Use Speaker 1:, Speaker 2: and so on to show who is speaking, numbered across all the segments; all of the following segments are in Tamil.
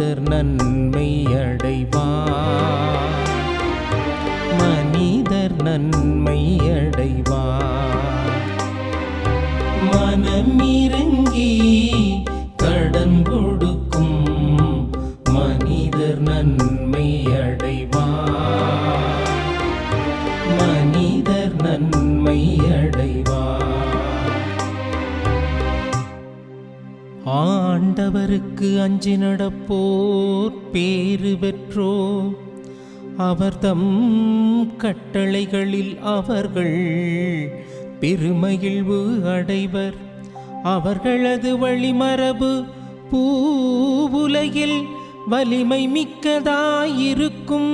Speaker 1: மனிதர் நன்மை அடைவார் ஆண்டவருக்கு அஞ்சி நடப்போர் பேறு பெற்றோ. அவர்தம் கட்டளைகளில் அவர்கள் பெருமகிழ்வு அடைவர். அவர்களது வழிமரபு பூவுலகில் வலிமை மிக்கதாயிருக்கும்.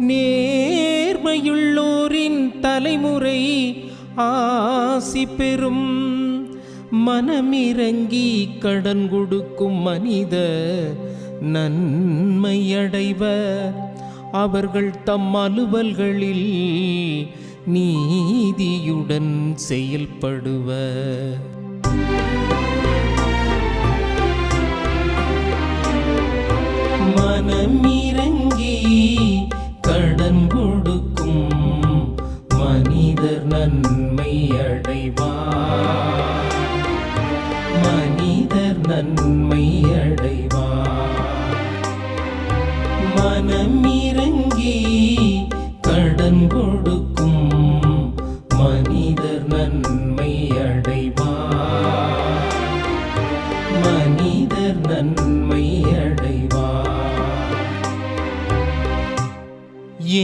Speaker 1: நேர்மையுள்ளோரின் தலைமுறை ஆசி பெறும். மனமிறங்கி கடன் கொடுக்கும் மனித நன்மையடைவர் அவர்கள் தம் அலுவல்களில் நீதியுடன் செயல்படுவர் மனமிறங்கி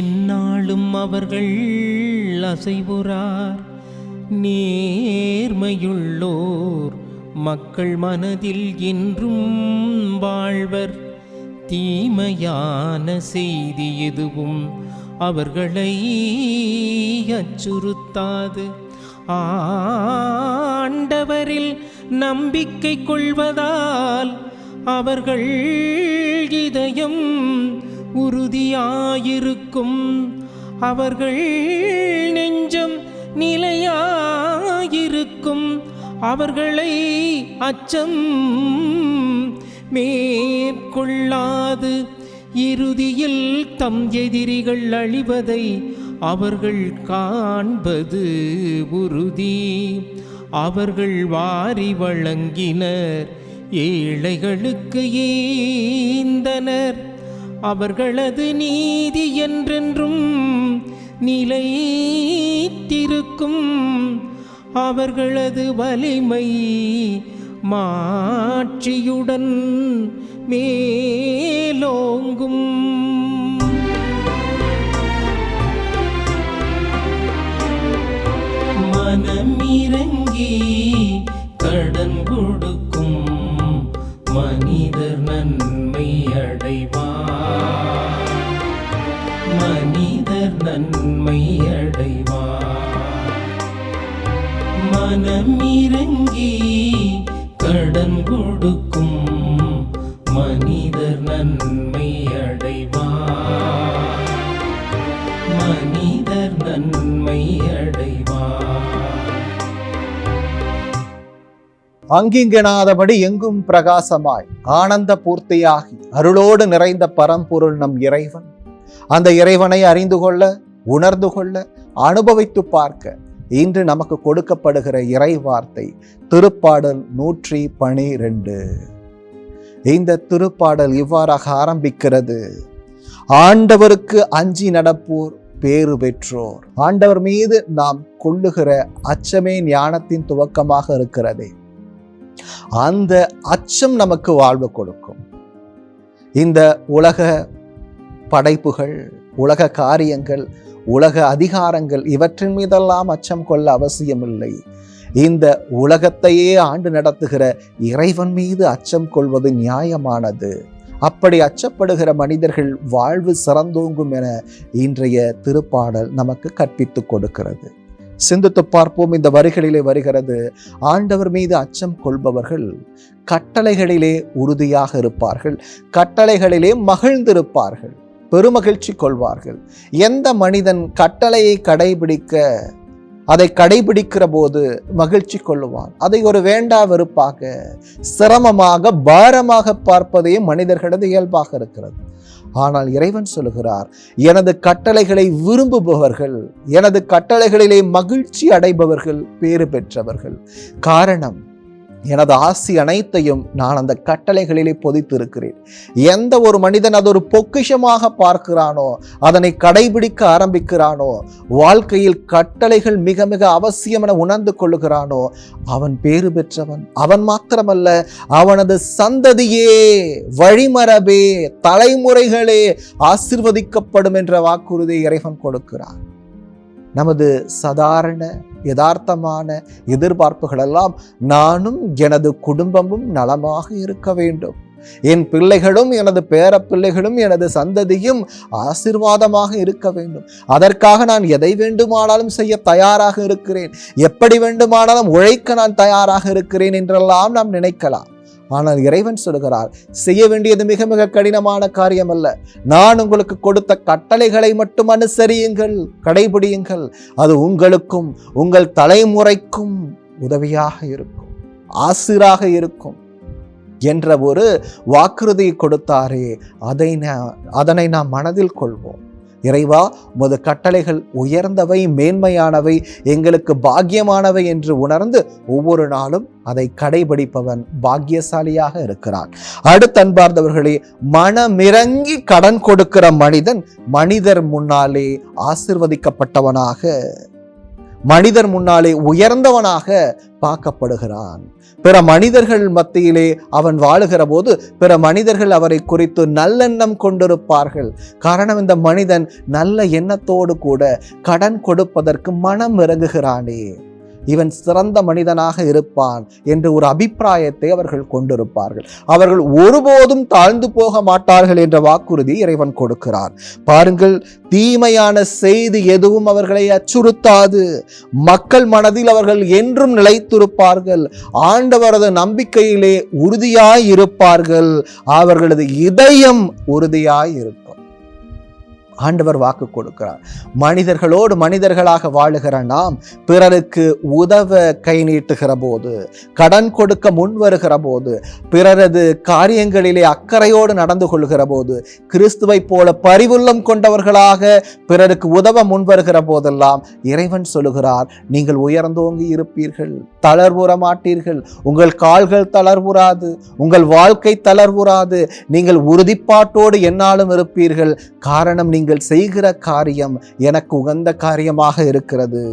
Speaker 1: எந்நாளும் அவர்கள் அசைவுறார். நேர்மையுள்ளோர் மக்கள் மனதில் என்றும் வாழ்வர். தீமையான செய்தி எதுவும் அவர்களை அச்சுறுத்தாது. ஆண்டவரில் நம்பிக்கை கொள்வதால் அவர்கள் இதயம் உறுதியாயிருக்கும். அவர்கள் நெஞ்சம் நிலையாயிருக்கும். அவர்களை அச்சம் மேற்கொள்ளாது. இறுதியில் தம் எதிரிகள் அழிவதை அவர்கள் காண்பது உறுதி. அவர்கள் வாரி வழங்கினர் ஏழைகளுக்கு ஏந்தனர் அவர்களது நீதி என்றென்றும் நிலைத்திருக்கும். அவர்களது வலிமை மாட்சியுடன் மேலோங்கும். மனமிறங்கி நன்மை அடைவார் மனமிறங்கி கடன் கொடுக்கும் மனிதர் நன்மை அடைவார். மனிதர் நன்மை அடைவார்.
Speaker 2: அங்கிங்கனாதபடி எங்கும் பிரகாசமாய் ஆனந்த பூர்த்தியாகி அருளோடு நிறைந்த பரம்பொருள் நம் இறைவன். அந்த இறைவனை அறிந்து கொள்ள உணர்ந்து கொள்ள அனுபவித்து பார்க்க இன்று நமக்கு கொடுக்கப்படுகிற இறை வார்த்தை திருப்பாடல் நூற்றி பனிரெண்டு. இந்த திருப்பாடல் இவ்வாறாக ஆரம்பிக்கிறது. ஆண்டவருக்கு அஞ்சி நடப்போர் பேறு பெற்றோர். ஆண்டவர் மீது நாம் கொள்ளுகிற அச்சமே ஞானத்தின் துவக்கமாக இருக்கிறதே. அந்த அச்சம் நமக்கு வாழ்வு கொடுக்கும். இந்த உலக படைப்புகள் உலக காரியங்கள் உலக அதிகாரங்கள் இவற்றின் மீதெல்லாம் அச்சம் கொள்ள அவசியமில்லை. இந்த உலகத்தையே ஆண்டு நடத்துகிற இறைவன் மீது அச்சம் கொள்வது நியாயமானது. அப்படி அச்சப்படுகிற மனிதர்கள் வாழ்வு சிறந்தோங்கும் என இன்றைய திருப்பாடல் நமக்கு கற்பித்துக் கொடுக்கிறது. சிந்தித்து பார்ப்போம் இந்த வரிகளிலே வருகிறது ஆண்டவர் மீது அச்சம் கொள்பவர்கள் கட்டளைகளிலே உறுதியாக இருப்பார்கள் கட்டளைகளிலே மகிழ்ந்திருப்பார்கள். பெருமகிழ்ச்சி கொள்வார்கள். எந்த மனிதன் கட்டளையை கடைபிடிக்க அதை கடைபிடிக்கிற போது மகிழ்ச்சி கொள்ளுவான். அதை ஒரு வேண்டா வெறுப்பாக சிரமமாக பாரமாக பார்ப்பதே மனிதர்களது இயல்பாக இருக்கிறது. ஆனால் இறைவன் சொல்லுகிறார் எனது கட்டளைகளை விரும்புபவர்கள் எனது கட்டளைகளிலே மகிழ்ச்சி அடைபவர்கள் பேறு பெற்றவர்கள். காரணம் எனது ஆசி அனைத்தையும் நான் அந்த கட்டளைகளிலே பொதித்திருக்கிறேன். எந்த ஒரு மனிதன் அது ஒரு பொக்கிஷமாக பார்க்கிறானோ அதனை கடைபிடிக்க ஆரம்பிக்கிறானோ வாழ்க்கையில் கட்டளைகள் மிக மிக அவசியம் என உணர்ந்து கொள்ளுகிறானோ அவன் பேறு பெற்றவன். அவன் மாத்திரமல்ல அவனது சந்ததியே வழிமரபே தலைமுறைகளே ஆசிர்வதிக்கப்படும் என்ற வாக்குறுதியை இறைவன் கொடுக்கிறான். நமது சாதாரண யதார்த்தமான எதிர்பார்ப்புகளெல்லாம் நானும் எனது குடும்பமும் நலமாக இருக்க வேண்டும். என் பிள்ளைகளும் எனது பேர பிள்ளைகளும் எனது சந்ததியும் ஆசிர்வாதமாக இருக்க வேண்டும். அதற்காக நான் எதை வேண்டுமானாலும் செய்ய தயாராக இருக்கிறேன். எப்படி வேண்டுமானாலும் உழைக்க நான் தயாராக இருக்கிறேன் என்றெல்லாம் நாம் நினைக்கலாம். ஆனால் இறைவன் சொல்கிறார் செய்ய வேண்டியது மிக மிக கடினமான காரியம் அல்ல நான் உங்களுக்கு கொடுத்த கட்டளைகளை மட்டும் அனுசரியுங்கள் கடைபிடியுங்கள். அது உங்களுக்கும் உங்கள் தலைமுறைக்கும் உதவியாக இருக்கும் ஆசிராக இருக்கும் என்ற ஒரு வாக்குறுதியை கொடுத்தாரே. அதை நான் அதனை நாம் மனதில் கொள்வோம். இறைவா உமது கட்டளைகள் உயர்ந்தவை மேன்மையானவை எங்களுக்கு பாக்கியமானவை என்று உணர்ந்து ஒவ்வொரு நாளும் அதை கடைபிடிப்பவன் பாக்கியசாலியாக இருக்கிறான். அடுத்த அன்பார்ந்தவர்களே மனமிறங்கி கடன் கொடுக்கிற மனிதன் மனிதர் முன்னாலே ஆசிர்வதிக்கப்பட்டவனாக மனிதர் முன்னாலே உயர்ந்தவனாக பார்க்கப்படுகிறான். பிற மனிதர்கள் மத்தியிலே அவன் வாழுகிற போது பிற மனிதர்கள் அவரை குறித்து நல்லெண்ணம் கொண்டிருப்பார்கள். காரணம் இந்த மனிதன் நல்ல எண்ணத்தோடு கூட கடன் கொடுப்பதற்கு மனம் இறங்குகிறானே. இவன் சிறந்த மனிதனாக இருப்பான் என்று ஒரு அபிப்பிராயத்தை அவர்கள் கொண்டிருப்பார்கள். அவர்கள் ஒருபோதும் தாழ்ந்து போக மாட்டார்கள் என்ற வாக்குறுதி இறைவன் கொடுக்கிறார் பாருங்கள் தீமையான செய்தி எதுவும் அவர்களை அச்சுறுத்தாது. மக்கள் மனதில் அவர்கள் என்றும் நிலைத்திருப்பார்கள். ஆண்டவரது நம்பிக்கையிலே உறுதியாய் இருப்பார்கள். அவர்களது இதயம் உறுதியாய் இருக்கும். ஆண்டவர் வாக்கு கொடுக்கிறார். மனிதர்களோடு மனிதர்களாக வாழுகிற நாம் பிறருக்கு உதவ கை நீட்டுகிற போது கடன் கொடுக்க முன் வருகிற போது பிறரது காரியங்களிலே அக்கறையோடு நடந்து கொள்கிற போது கிறிஸ்துவை போல பரிவுள்ளம் கொண்டவர்களாக பிறருக்கு உதவ முன் வருகிற போதெல்லாம் இறைவன் சொல்லுகிறார் நீங்கள் உயர்ந்தோங்கி இருப்பீர்கள். தளர்வுற மாட்டீர்கள். உங்கள் கால்கள் தளர்வுறாது. உங்கள் வாழ்க்கை தளர்வுறாது. நீங்கள் உறுதிப்பாட்டோடு என்னாலும் இருப்பீர்கள். காரணம் நீங்கள் செய்கிற காரியம் எனக்கு உகந்த காரியமாக இருக்கிறது.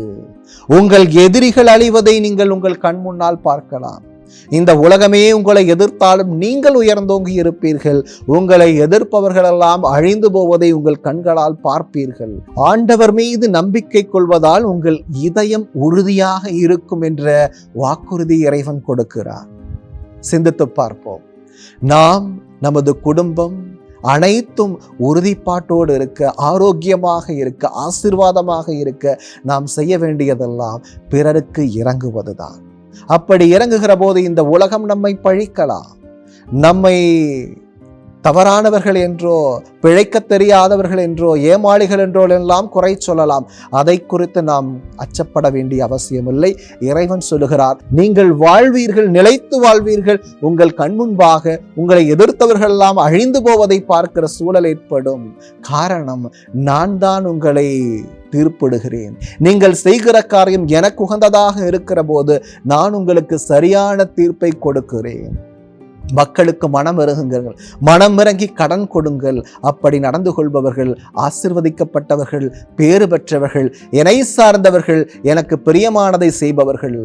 Speaker 2: உங்கள் எதிரிகள் அழிவதை நீங்கள் உங்கள் கண் முன்னால் பார்க்கலாம். இந்த உலகமே உங்களை எதிர்த்தாலும் நீங்கள் உயர்ந்தோங்கி இருப்பீர்கள். உங்களை எதிர்ப்பவர்களெல்லாம் அழிந்து போவதை உங்கள் கண்களால் பார்ப்பீர்கள். ஆண்டவர் மீது நம்பிக்கை கொள்வதால் உங்கள் இதயம் உறுதியாக இருக்கும் என்ற வாக்குறுதி இறைவன் கொடுக்கிறார். சிந்தித்து பார்ப்போம். நாம் நமது குடும்பம் அனைத்தும் உறுதிப்பாட்டோடு இருக்க ஆரோக்கியமாக இருக்க ஆசிர்வாதமாக இருக்க நாம் செய்ய வேண்டியதெல்லாம் பிறருக்கு இறங்குவதுதான். அப்படி இறங்குகிற போது இந்த உலகம் நம்மை பழிக்கலாம். நம்மை தவறானவர்கள் என்றோ பிழைக்க தெரியாதவர்கள் என்றோ ஏமாளிகள் என்றோ எல்லாம் குறை சொல்லலாம். அதை குறித்து நாம் அச்சப்பட வேண்டிய அவசியமில்லை. இறைவன் சொல்லுகிறார் நீங்கள் வாழ்வீர்கள் நிலைத்து வாழ்வீர்கள். உங்கள் கண்முன்பாக உங்களை எதிர்த்தவர்கள் எல்லாம் அழிந்து போவதை பார்க்கிற சூழல் ஏற்படும். காரணம் நான் தான் உங்களை தீர்ப்பிடுகிறேன். நீங்கள் செய்கிற காரியம் எனக்கு உகந்ததாக இருக்கிற போது நான் உங்களுக்கு சரியான தீர்ப்பை கொடுக்கிறேன். மக்களுக்கு மனம் இறங்குங்கள் மனம் இறங்கி கடன் கொடுங்கள். அப்படி நடந்து கொள்பவர்கள் ஆசிர்வதிக்கப்பட்டவர்கள் பேறு பெற்றவர்கள் என்னை சார்ந்தவர்கள் எனக்கு பிரியமானதை செய்பவர்கள்.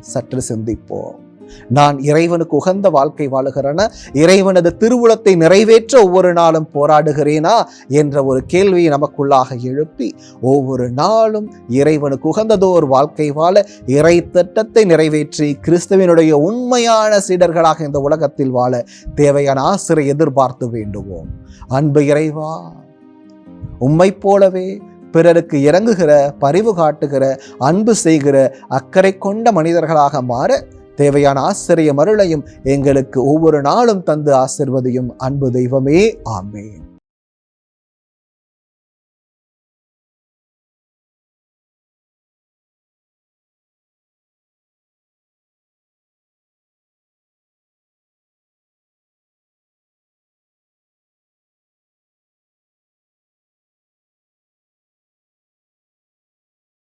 Speaker 2: சற்று சிந்திப்போம். நான் இறைவனுக்கு உகந்த வாழ்க்கை வாழுகிறேனா இறைவனது திருவுளத்தை நிறைவேற்ற ஒவ்வொரு நாளும் போராடுகிறேனா என்ற ஒரு கேள்வியை நமக்குள்ளாக எழுப்பி ஒவ்வொரு நாளும் இறைவனுக்கு உகந்ததோர் வாழ்க்கை வாழ இறை திட்டத்தை நிறைவேற்றி கிறிஸ்துவினுடைய உண்மையான சீடர்களாக இந்த உலகத்தில் வாழ தேவையான ஆசிரை எதிர்பார்த்து வேண்டுவோம். அன்பு இறைவா உம்மை போலவே பிறருக்கு இறங்குகிற பரிவு காட்டுகிற அன்பு செய்கிற அக்கறை கொண்ட மனிதர்களாக மாற தேவையான ஆசிரிய மருளையும் எங்களுக்கு ஒவ்வொரு நாளும் தந்து ஆசிர்வதையும் அன்பு தெய்வமே. ஆமேன்.